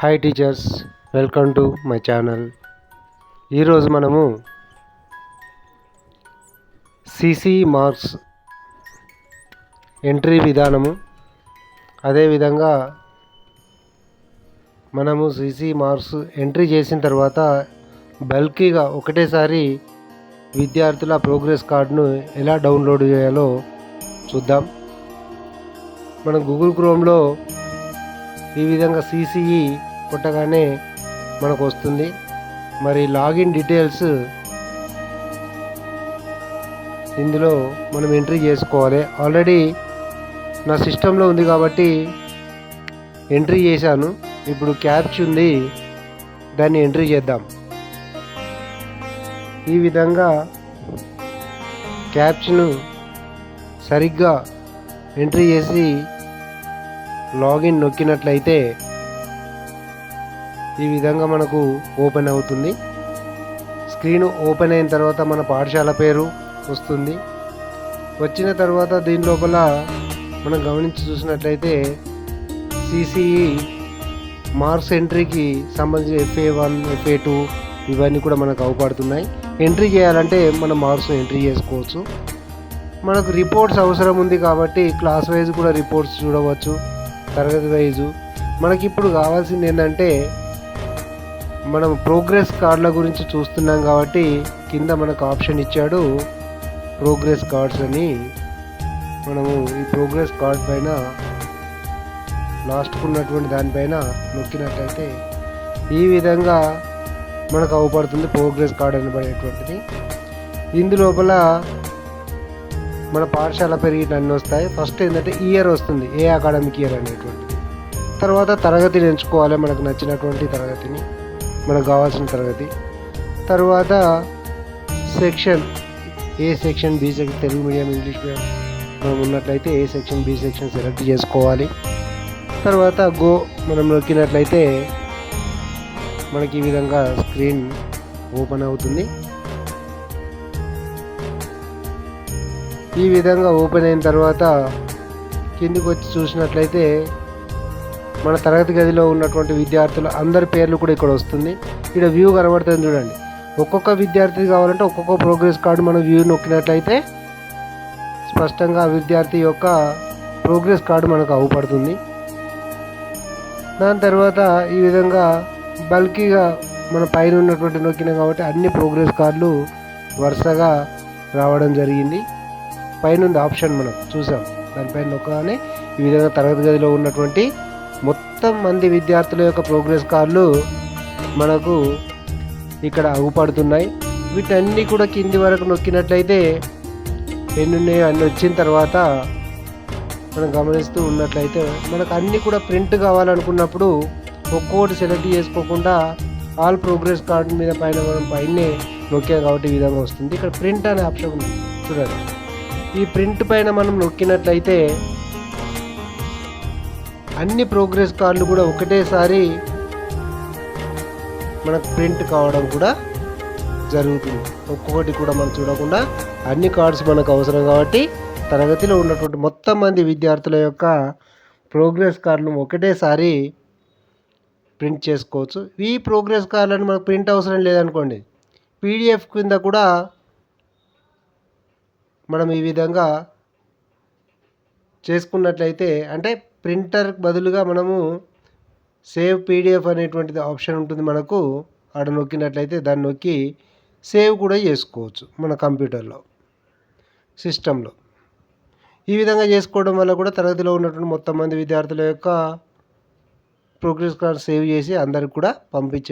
Hi teachers welcome to my channel ఈరోజు మనము CC marks entry విధానము. అదేవిధంగా మనము సిసి మార్క్స్ ఎంట్రీ చేసిన తర్వాత బల్కీగా ఒకటేసారి విద్యార్థుల ప్రోగ్రెస్ కార్డును ఎలా డౌన్లోడ్ చేయాలో చూద్దాం. మనం గూగుల్ క్రోమ్లో ఈ విధంగా సిసిఈ కొట్టగానే మనకు వస్తుంది. మరి లాగిన్ డీటెయిల్స్ ఇందులో మనం ఎంట్రీ చేసుకోవాలి. ఆల్రెడీ నా సిస్టంలో ఉంది కాబట్టి ఎంట్రీ చేశాను. ఇప్పుడు క్యాప్చ్ ఉంది. దాన్ని ఎంట్రీ చేద్దాం. ఈ విధంగా క్యాప్చ్ను సరిగ్గా ఎంట్రీ చేసి లాగిన్ నొక్కినట్లయితే ఈ విధంగా మనకు ఓపెన్ అవుతుంది. స్క్రీన్ ఓపెన్ అయిన తర్వాత మన పాఠశాల పేరు వస్తుంది. వచ్చిన తర్వాత దీని లోపల మనం గమనించి చూసినట్లయితే సిసిఈ మార్క్స్ ఎంట్రీకి సంబంధించిన ఎఫ్ఏ వన్ ఎఫ్ఏ టూ ఇవన్నీ కూడా మనకు అవపడుతున్నాయి. ఎంట్రీ చేయాలంటే మనం మార్క్స్ ఎంట్రీ చేసుకోవచ్చు. మనకు రిపోర్ట్స్ అవసరం ఉంది కాబట్టి క్లాస్ వైజ్ కూడా రిపోర్ట్స్ చూడవచ్చు. తరగతి వైజు. మనకి ఇప్పుడు కావాల్సింది ఏంటంటే మనం ప్రోగ్రెస్ కార్డుల గురించి చూస్తున్నాం కాబట్టి కింద మనకు ఆప్షన్ ఇచ్చాడు ప్రోగ్రెస్ కార్డ్స్ అని. మనము ఈ ప్రోగ్రెస్ కార్డ్ పైన లాస్ట్కు ఉన్నటువంటి దానిపైన నొక్కినట్లయితే ఈ విధంగా మనకు అవపడుతుంది ప్రోగ్రెస్ కార్డ్ అనబడేటువంటిది. ఇందులోపల మన పాఠశాల పెరిగి అన్నీ వస్తాయి. ఫస్ట్ ఏంటంటే ఇయర్ వస్తుంది ఏ అకాడమిక్ ఇయర్ అనేటువంటిది. తర్వాత తరగతిని ఎంచుకోవాలి మనకు నచ్చినటువంటి తరగతిని. మనకు కావాల్సిన తరగతి. తర్వాత section A section B section Telugu medium English medium మనం ఉన్నట్లయితే A section B section select చేసుకోవాలి. తర్వాత గో మనం నొక్కినట్లయితే మనకి ఈ విధంగా స్క్రీన్ ఓపెన్ అవుతుంది. ఈ విధంగా ఓపెన్ అయిన తర్వాత కిందికి వచ్చి చూసినట్లయితే మన తరగతి గదిలో ఉన్నటువంటి విద్యార్థులు అందరి పేర్లు కూడా ఇక్కడ వస్తుంది. ఇక్కడ వ్యూ కనబడుతుంది చూడండి. ఒక్కొక్క విద్యార్థి కావాలంటే ఒక్కొక్క ప్రోగ్రెస్ కార్డు మనం వ్యూ నొక్కినట్లయితే స్పష్టంగా ఆ విద్యార్థి యొక్క ప్రోగ్రెస్ కార్డు మనకు అవపడుతుంది. దాని తర్వాత ఈ విధంగా బల్కీగా మన పైన ఉన్నటువంటి నొక్కినాం కాబట్టి అన్ని ప్రోగ్రెస్ కార్డులు వరుసగా రావడం జరిగింది. పైన ఉంది ఆప్షన్ మనం చూసాం. దానిపైన నొక్కగానే ఈ విధంగా తరగతి గదిలో ఉన్నటువంటి మొత్తం మంది విద్యార్థుల యొక్క ప్రోగ్రెస్ కార్డులు మనకు ఇక్కడ అగుపడుతున్నాయి వీటన్ని కూడా కింది వరకు నొక్కినట్లయితే ఎన్నున్నాయో అన్ని వచ్చిన తర్వాత మనం గమనిస్తూ ఉన్నట్లయితే మనకు అన్నీ కూడా ప్రింట్ కావాలనుకున్నప్పుడు ఒక్కొక్కటి సెలెక్ట్ చేసుకోకుండా ఆల్ ప్రోగ్రెస్ కార్డు మీద పైన మనం పైనే నొక్కాం కాబట్టి ఈ విధంగా వస్తుంది. ఇక్కడ ప్రింట్ అనే ఆప్షన్ ఉంది. చూడండి. ఈ ప్రింట్ పైన మనం నొక్కినట్లయితే అన్ని ప్రోగ్రెస్ కార్డులు కూడా ఒకటేసారి మనకు ప్రింట్ కావడం కూడా జరుగుతుంది. ఒక్కొక్కటి కూడా మనం చూడకుండా అన్ని కార్డ్స్ మనకు అవసరం కాబట్టి తరగతిలో ఉన్నటువంటి మొత్తం మంది విద్యార్థుల యొక్క ప్రోగ్రెస్ కార్డులు ఒకటేసారి ప్రింట్ చేసుకోవచ్చు. ఈ ప్రోగ్రెస్ కార్డులను మనకు ప్రింట్ అవసరం లేదనుకోండి పీడిఎఫ్ కింద కూడా మనం ఈ విధంగా చేసుకున్నట్లయితే అంటే ప్రింటర్ బదులుగా మనము సేవ్ పీడిఎఫ్ అనేటువంటిది ఆప్షన్ ఉంటుంది మనకు. ఆడ నొక్కినట్లయితే దాన్ని నొక్కి సేవ్ కూడా చేసుకోవచ్చు మన కంప్యూటర్లో సిస్టంలో. ఈ విధంగా చేసుకోవడం వల్ల కూడా తరగతిలో ఉన్నటువంటి మొత్తం మంది విద్యార్థుల యొక్క ప్రోగ్రెస్ కార్డ్ సేవ్ చేసి అందరికి కూడా పంపించే